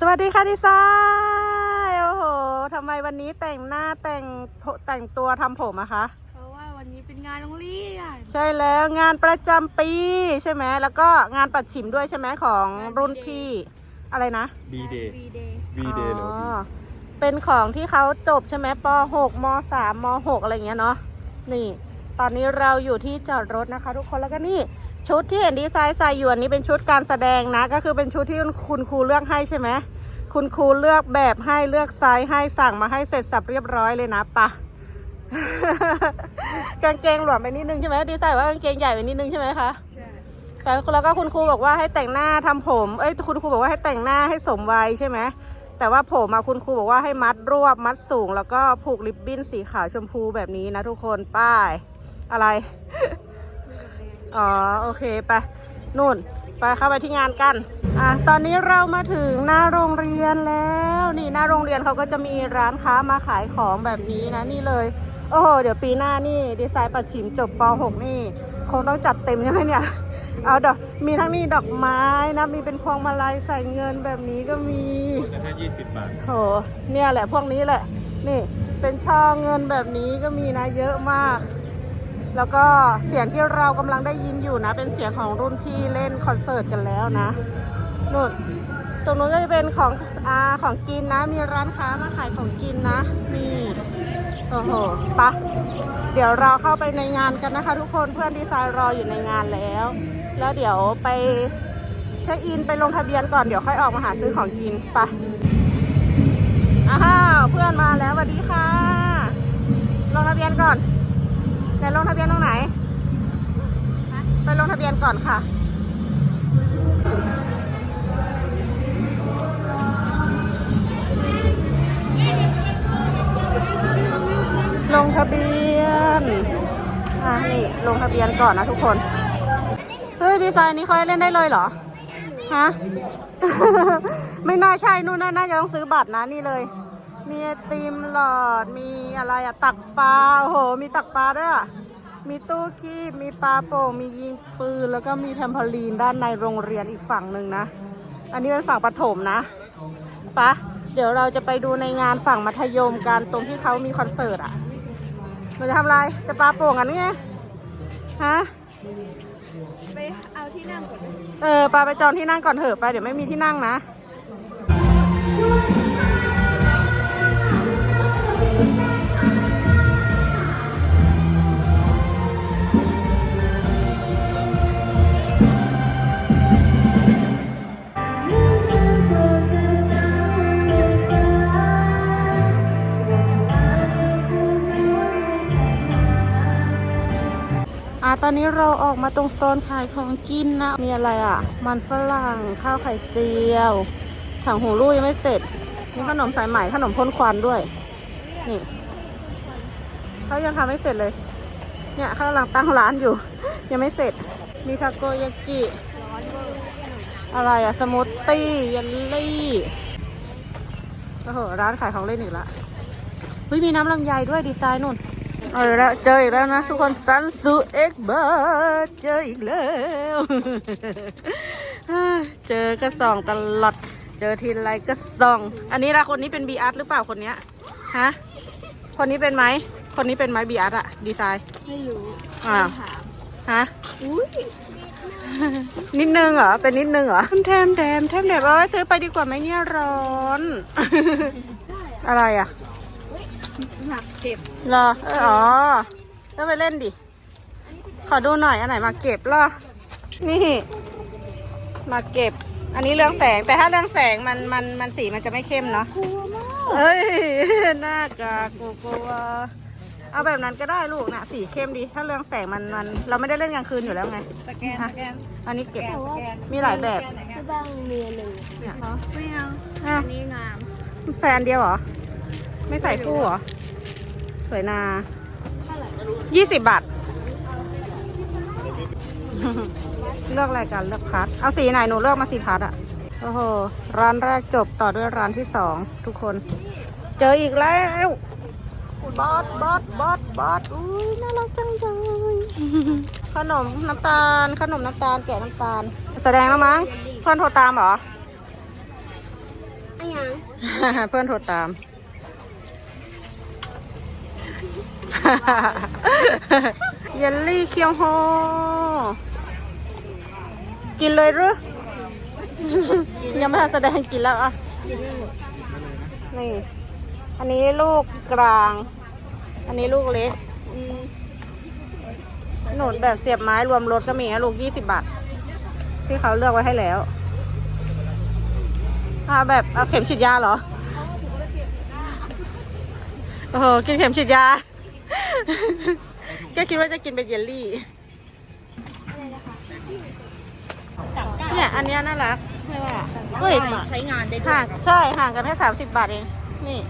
สวัสดีค่ะดีไซน์โอ้โหทำไมวันนี้แต่งหน้าแต่งแต่งตัวทำผมอะคะ เพราะว่าวันนี้เป็นงานโรงเรียนใช่แล้วงานประจำปีใช่ไหมแล้วก็งานปัดฉิมด้วยใช่ไหมของรุ่นพี่อะไรนะ B day วีเดย์ V day หรืออ๋ว่าอเป็นของที่เขาจบใช่ไหมป .6 ม .3 ม .6 อะไรเงี้ยเนาะนี่ ตอนนี้เราอยู่ที่จอดรถนะคะ ทุกคนแล้วก็นี่ ชุดที่เห็นดีไซน์ใส่อยู่อันนี้เป็นชุดการแสดงนะ ก็คือเป็นชุดที่คุณครูเลือกให้ใช่ไหมคุณครูเลือกแบบให้เลือกไซส์ให้สั่งมาให้เสร็จสับเรียบร้อยเลยนะปะกางเกงหลวมไปนิดนึงใช่ไหมดีไซน์ว่ากางเกงใหญ่ไปนิดนึงใช่ไหมคะใช่แต่แล้วก็คุณครูบอกว่าให้แต่งหน้าทำผม เอ้ยคุณครูบอกว่าให้แต่งหน้าให้สมวัยใช่ไหมแต่ว่าผมมาคุณครูบอกว่าให้มัดรวบมัดสูง แล้วก็ผูกริบบิ้นสีขาวชมพูแบบนี้นะทุกคนป้าย อะไร อ๋อ โอเค ไป นู่น ไปเข้าไปที่งานกัน อะ ตอนนี้เรามาถึงหน้าโรงเรียนแล้ว นี่หน้าโรงเรียนเขาก็จะมีร้านค้ามาขายของแบบนี้นะ นี่เลย โอ้โห เดี๋ยวปีหน้านี่ ดีไซน์ปัดฉิมจบป .6 นี่ คงต้องจัดเต็มใช่ไหมเนี่ย เอาดอก มีทั้งนี่ดอกไม้นะ มีเป็นพวงมาลัยใส่เงินแบบนี้ก็มีจะแค่ยี่สิบบาท โห เนี่ยแหละพวกนี้แหละ นี่ เป็นช่อเงินแบบนี้ก็มีนะ เยอะมาก แล้วก็เสียงที่เรากำลังได้ยินอยู่นะ เป็นเสียงของรุ่นพี่เล่นคอนเสิร์ตกันแล้วนะนู่นตรงนู้นก็จะเป็นของอาของกินนะ มีร้านค้ามาขายของกินนะนี่โอ้โหปะเดี๋ยวเราเข้าไปในงานกันนะคะ ทุกคนเพื่อนดีไซน์รออยู่ในงานแล้ว แล้วเดี๋ยวไปเช็คอินไปลงทะเบียนก่อนเดี๋ยวค่อยออกมาหาซื้อของกินปะอ้าวเพื่อนมาแล้วสวัสดีค่ะ ลงทะเบียนก่อน ไหนลงทะเบียนตรงไหน ไปลงทะเบียนก่อนค่ะลงทะเบียน อะนี่ลงทะเบียนก่อนนะทุกคน เฮ้ยดีไซน์นี้เขาให้เล่นได้เลยเหรอ ฮะ ไม่น่าใช่นู่นน่าจะต้องซื้อบัตรนะนี่เลย มีไอติมหลอด มีอะไรอะตักปลา โอ้โห มีตักปลาด้วยอะมีตู้คีบ มีปลาโป่ง มียิงปืน แล้วก็มีแทมโพลีนด้านในโรงเรียนอีกฝั่งหนึ่งนะ อันนี้เป็นฝั่งประถมนะปะเดี๋ยวเราจะไปดูในงานฝั่งมัธยมกันตรงที่เขามีคอนเสิร์ตอะเราจะทำอะไร จะปลาโป่งกันไง ฮะ ไปเอาที่นั่งก่อน เออปลาไปจองที่นั่งก่อนเถอะไป เดี๋ยวไม่มีที่นั่งนะ นี้เราออกมาตรงโซนขายของกินนะ มีอะไรอะ มันฝรั่ง ข้าวไข่เจียวถังหูรูยังไม่เสร็จ มีขนมสายไหมขนมพ่นควันด้วย นี่เขายังทำไม่เสร็จเลย เนี่ยเขากำลังตั้งร้านอยู่ ยังไม่เสร็จ มีทาโกยากิ อะไรอะสมูทตี้เยลลี่โอ้โหร้านขายของเล่นอีกละเฮ้ยมีน้ำลำไยด้วยดีไซน์นู่น เอาอีกแล้วเจออีกแล้วนะทุกคนซันซูเอ็กเบอร์เจออีกแล้ว เจอกระส่องตลอด เจอทีไรก็ส่อง อันนี้ละคนนี้เป็นบีอาร์หรือเปล่าคนเนี้ยฮะคนนี้เป็นไหมคนนี้เป็นไหมบีอาร์อะดีไซน์ไม่รู้อ้าวถามฮะอุ้ยนิดนึงเหรอ เป็นนิดนึงเหรอแถมแถมแถมแถมเอ้ยซื้อไปดีกว่าไหมเนี่ยร้อน อะไรอะ หนักเจ็บเหรอเอออ๋อก็ไปเล่นดิ ขอดูหน่อยอันไหนมาเก็บเหรอนี่ มาเก็บ อันนี้เรื่องแสงแต่ถ้าเรื่องแสงมันมันมันสีมันจะไม่เข้มเนาะกลัวมากเฮ้ยน่ากากกลัวเอาแบบนั้นก็ได้ลูกนะสีเข้มดี ถ้าเรื่องแสงมันมันเราไม่ได้เล่นกลางคืนอยู่แล้วไงสแกนสแกนอันนี้เก็บสแกนมีหลายแบบ ที่บ้างมีหนึ่งเนี่ยไม่เอาอะอันนี้งาม แฟนเดียวเหรอ ไม่ใส่คู่เหรอ สวยนาเท่าไหร่ยี่สิบบาท เลือกอะไรกันเลือกพัด เอาสีไหนหนูเลือกมาสีพัดอะโอ้โห ร้านแรกจบต่อด้วยร้านที่สองทุกคน เจออีกแล้วบอสบอสบอสบอสอุ้ยน่ารักจังเลยขนมน้ำตาล ขนมน้ำตาลแกะน้ำตาล แสดงแล้วมั้ง เพื่อนโทรตามเหรอเพื่อนโทรตาม เยลลี่เคียวโฮ กินเลยรือยังไม่ทันแสดงกินแล้วอะ นี่ อันนี้ลูกกลาง อันนี้ลูกเล็กหนุนแบบเสียบไม้รวมรถก็มีนะลูกยี่สิบบาท ที่เขาเลือกไว้ให้แล้วอาแบบเอาเข็มฉีดยาเหรอ โอ้โห กินเข็มฉีดยา กคิดว่าจะกินเป็นเยลลี่เนี่ยอันเนี้ยน่ารักไม่ว่าเฮ้ยใช้งานได้ห่างใช่ห่างกันแค่สามสิบบาทเอง นี่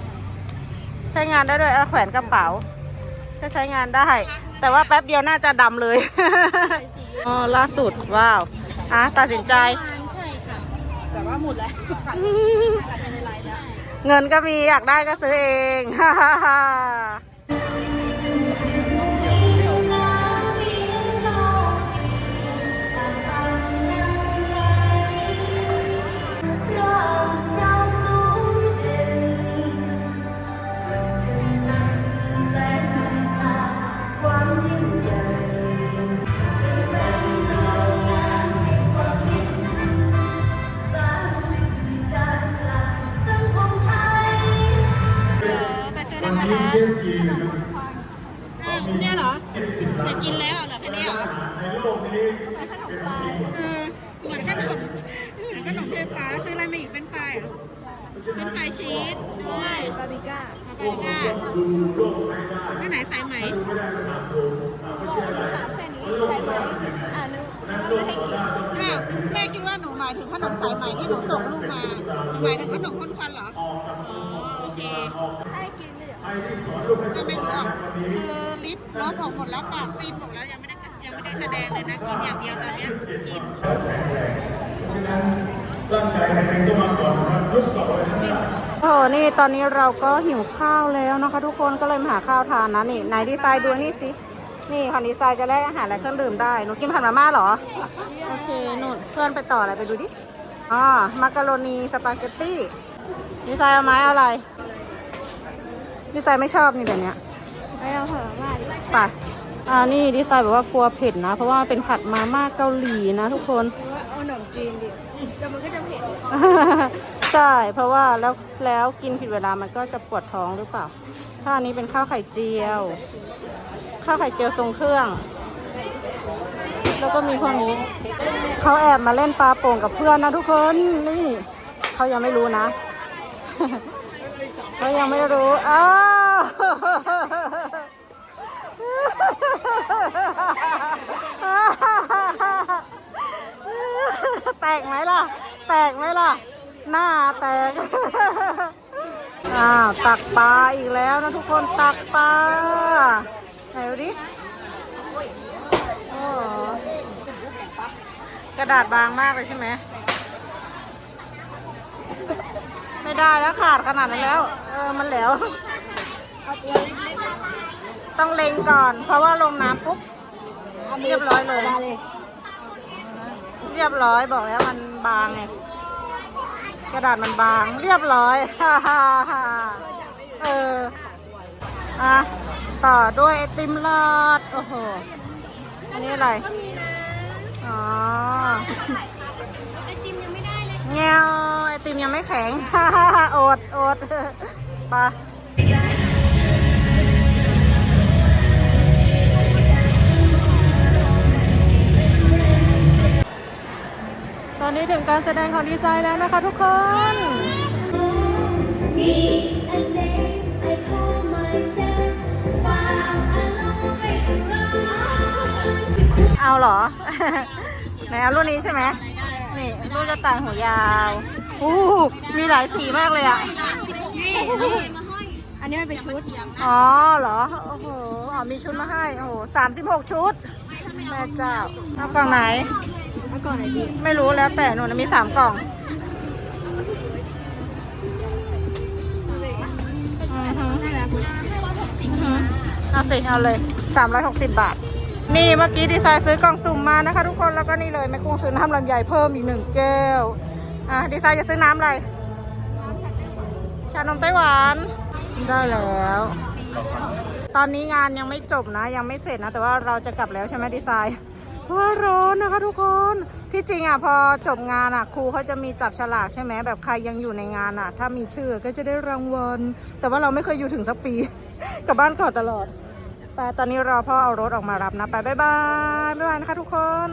ใช้งานได้ด้วยเอาแขวนกระเป๋า ก็ใช้งานได้ แต่ว่าแป๊บเดียวน่าจะดำเลยอ๋อล่าสุดว้าวอะตัดสินใจใช่ค่ะแต่ว่าหมดแล้วเงินก็มีอยากได้ก็ซื้อเองฮ่าฮ่าฮ่า ไปซื้อได้ไหมคะเชฟจีนนะครับเนี่ยเหรอ70ล้าจะนกินแล้วเหรอแค่นี้เหรอในโลกนี้เป็นของจริงหมดเออเหมือนขนมเหมือนขนมเทฟ้าซื้ออะไรมาอีกเป็นไฟรายเหรอเป็นไฟรายชีสด้วยบาบิก้าแล้วก็ก้าดูโลกไม่ได้ไม่ไหนสายไหมดูไม่ได้ก็ถามผมถามว่าชื่ออะไรถามแค่นี้ว่าโลกใส่ไหมได้เป็นยังไงอ่านึกนั้นโลไม่กให้ต่อกินหน้าต้องเป็นอ้าวแม่คิดว่าหนูหมายถึงขนมสายไหมที่หนูส่งลูกมาหนูหมายถึงขนมข้นควันเหรอออกจากอ๋อ ก็ไม่รู้อะคือลิฟต์รถออกหมดแล้วปากซีนหมดแล้วยังไม่ได้ยังไม่ได้แสดงเลยนะกินอย่างเดียวตอนนี้กินฉะนั้นร่างกายแข็งแรงต้องมาก่อนนะครับลุกต่อไปข้างหน้าโอ้โหนี่ตอนนี้เราก็หิวข้าวแล้วนะคะทุกคนก็เลยมาหาข้าวทานนะนี่ไหนดีไซน์ดูนี่สินี่ของดีไซน์จะแลกอาหารและเครื่องดื่มได้หนูกินผัดมาม่าเหรอโอเคนู่นเพื่อนไปต่ออะไรไปดูดิอ๋อมักกะโรนีสปาเกตตี้ดีไซน์เอาไม้เอาอะไร ดีไซน์ไม่ชอบนี่แบบเนี้ยไม่เอาเถอะว่าดิไปอ่านี่ดีไซน์บอกว่ากลัวเผ็ดนะ เพราะว่าเป็นผัดมาม่าเกาหลีนะทุกคน หรือว่าเอาขนมจีนดิแต่มันก็จะเผ็ดใช่ เพราะว่าแล้วแล้วกินผิดเวลามันก็จะปวดท้องหรือเปล่า ถ้าอันนี้เป็นข้าวไข่เจียว ข้าวไข่เจียวทรงเครื่อง แล้วก็มีพวกนี้ เขาแอบมาเล่นปลาโป่งกับเพื่อนนะทุกคน นี่ เขายังไม่รู้นะ เขายังไม่รู้อ้าวแตกไหมล่ะ แตกไหมล่ะ หน้าแตก อ้าว ตักปลาอีกแล้วนะทุกคน ตักปลา ไหนดูดิกระดาษบางมากเลยใช่ไหม ได้แล้วขาดขนาดนั้นแล้ว เออ มันแหล้วต้องเล็งก่อน เพราะว่าลงน้ำปุ๊บเรียบร้อยเลย เรียบร้อยบอกแล้วมันบางไงกระดาษมันบาง เรียบร้อยฮ่าฮ่าฮ่าเอออะต่อด้วยไอติมลอด โอ้โห อันนี้อะไร อ๋อ เลยเงวไอติมยังไม่แข็งฮ่าฮ่าฮ่าอดอดไปะตอนนี้ถึงการแสดงของดีไซน์แล้วนะคะทุกคน Me a name I call myself far along way to run เอาเหรอไหนเอารุ่นนี้ใช่ไหม นี่รุ่นจะต่างหูยาวอู้มีหลายสีมากเลยอะ อันนี้มันเป็นชุด อ๋อเหรอ โอ้โหอ๋อมีชุดมาให้ โอ้โหสามสิบหกชุด แม่เจ้าเอากล่องไหนแล้วก่อนไหนดี ไม่รู้แล้วแต่หนูนะมีสามกล่องอือฮึได้แล้วอือฮึเอาสิเอาเลยสามร้อยหกสิบบาท นี่เมื่อกี้ดีไซน์ซื้อกล่องสุ่มมานะคะ ทุกคนแล้วก็นี่เลยแม่กุ้งซื้อน้ำลำไยเพิ่มอีกหนึ่งแก้วอะดีไซน์จะซื้อน้ำอะไรชานมไต้หวานได้แล้ว ตอนนี้งานยังไม่จบนะ ยังไม่เสร็จนะ แต่ว่าเราจะกลับแล้วใช่ไหมดีไซน์เพราะว่าร้อนนะคะทุกคนที่จริงอะพอจบงานอะครูเขาจะมีจับฉลากใช่ไหมแบบใครยังอยู่ในงานอะ ถ้ามีชื่อก็จะได้รางวัลแต่ว่าเราไม่เคยอยู่ถึงสักปี กลับบ้านก่อนตลอด ไปตอนนี้รอพ่อเอารถออกมารับนะ ไปบ๊ายบายบ๊ายบายนะคะทุกคน